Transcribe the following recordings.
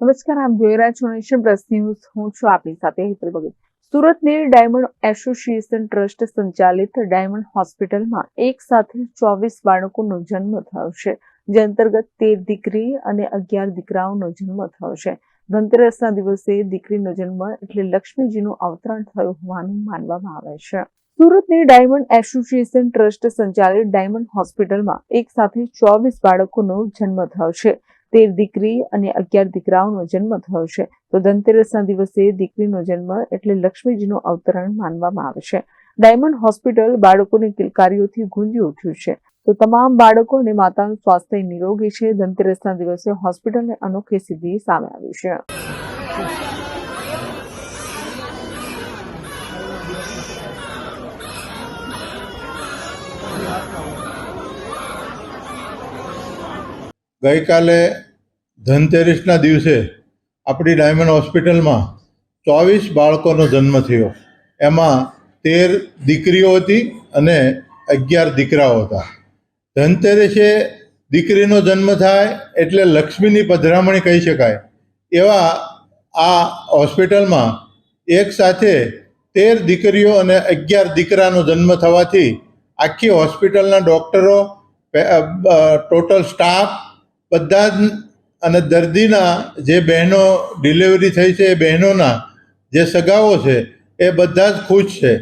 નમસ્કાર, આપ જોઈ રહ્યા છો નેશન પ્લસ ન્યૂઝ. હું છું આપની સાથે હેતલ ભગત. સુરતની ડાયમંડ એસોસિએશન ટ્રસ્ટ સંચાલિત ડાયમંડ હોસ્પિટલમાં એક સાથે ચોવીસ બાળકોનો જન્મ થયો છે, જે અંતર્ગત તેર દીકરી અને અગિયાર દીકરાઓનો જન્મ થયો છે. ધનતેરસના દિવસે દીકરીનો જન્મ એટલે લક્ષ્મીજીનું અવતરણ થયું હોવાનું માનવામાં આવે છે. સુરતની ડાયમંડ એસોસિએશન ટ્રસ્ટ સંચાલિત ડાયમંડ હોસ્પિટલમાં એક સાથે ચોવીસ બાળકોનો જન્મ થયો છે તેર દીકરી અને અગિયાર દીકરાઓનો જન્મ થયો છે. તો ધનતેરસના દિવસે દીકરીનો જન્મ એટલે લક્ષ્મીજીનું અવતરણ માનવામાં આવે છે. ડાયમંડ હોસ્પિટલ બાળકોની કિલકારીઓથી ગુંજી ઉઠ્યું છે. તો તમામ બાળકો અને માતાનું સ્વાસ્થ્ય નિરોગી છે. ધનતેરસના દિવસે હોસ્પિટલને અનોખી સિદ્ધિ સામે આવી છે. ગઈકાલે ધનતેરસના દિવસે આપણી ડાયમંડ હોસ્પિટલમાં ચોવીસ બાળકોનો જન્મ થયો. એમાં તેર દીકરીઓ હતી અને અગિયાર દીકરાઓ હતા. ધનતેરસે દીકરીનો જન્મ થાય એટલે લક્ષ્મીની પધરામણી કહી શકાય. એવા આ હોસ્પિટલમાં એક સાથે તેર દીકરીઓ અને અગિયાર દીકરાનો જન્મ થવાથી આખી હોસ્પિટલના ડૉક્ટરો ટોટલ સ્ટાફ બધા જ અને દર્દીના જે બહેનો ડિલિવરી થઈ છે એ બહેનોના જે સગાઓ છે એ બધા જ ખુશ છે.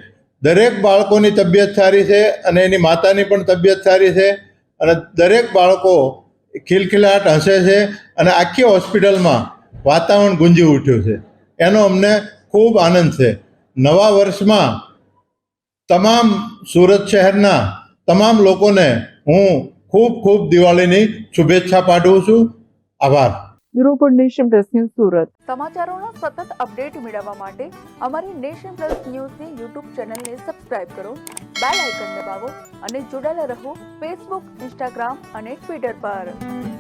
દરેક બાળકોની તબિયત સારી છે અને એની માતાની પણ તબિયત સારી છે અને દરેક બાળકો ખિલખિલાટ હસે છે અને આખી હોસ્પિટલમાં વાતાવરણ ગુંજી ઉઠ્યું છે. એનો અમને ખૂબ આનંદ છે. નવા વર્ષમાં તમામ સુરત શહેરના તમામ લોકોને હું ખૂબ ખૂબ દિવાળીની શુભેચ્છા પાઠવું છું. આભાર. Bureau nation plus news Surat. સમાચારોના સતત અપડેટ મેળવવા માટે અમારી નેશન પ્લસ ન્યૂઝની યુટ્યુબ ચેનલને સબસ્ક્રાઇબ કરો બેલ આઇકન દબાવો અને જોડાયેલા રહો ફેસબુક ઇન્સ્ટાગ્રામ અને ટ્વિટર પર.